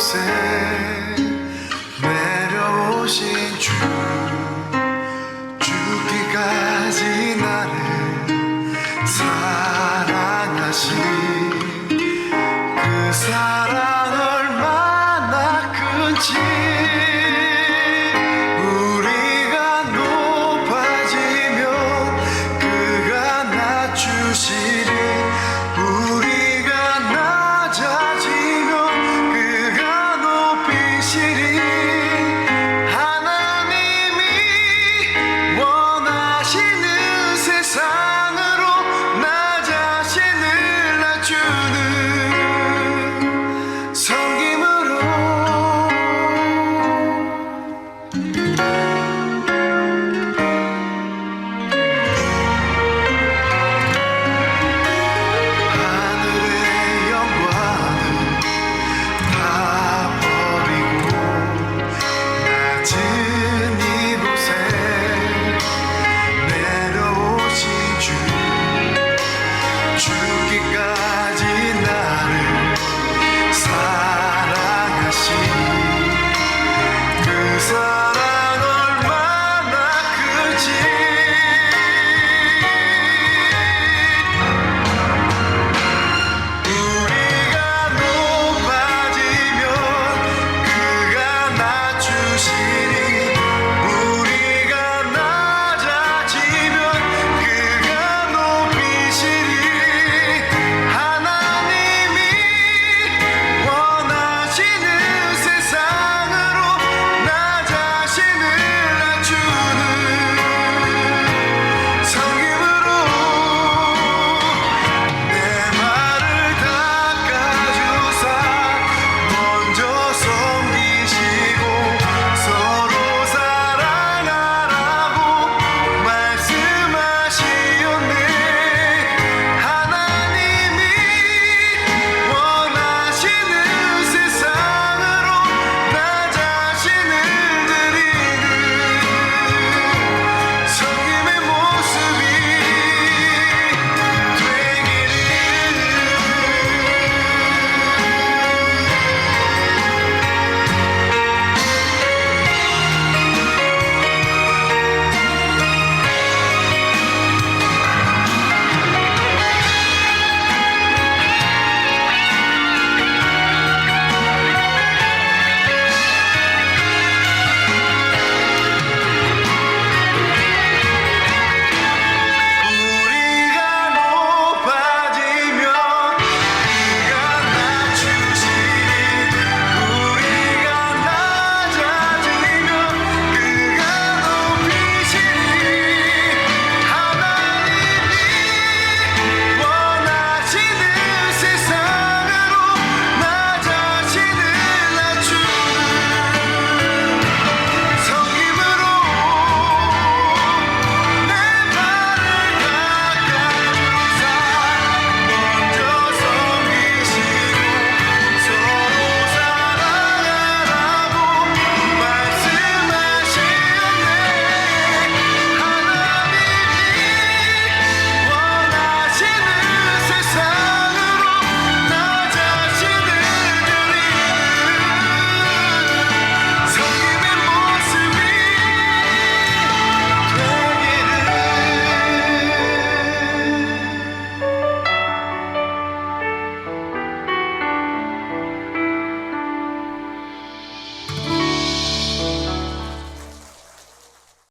곳에 내려오신 주 죽기까지 나를 사랑하신 그 사랑 얼마나 큰지 우 리가 높아 지면 그가낮 추시 리. sevdim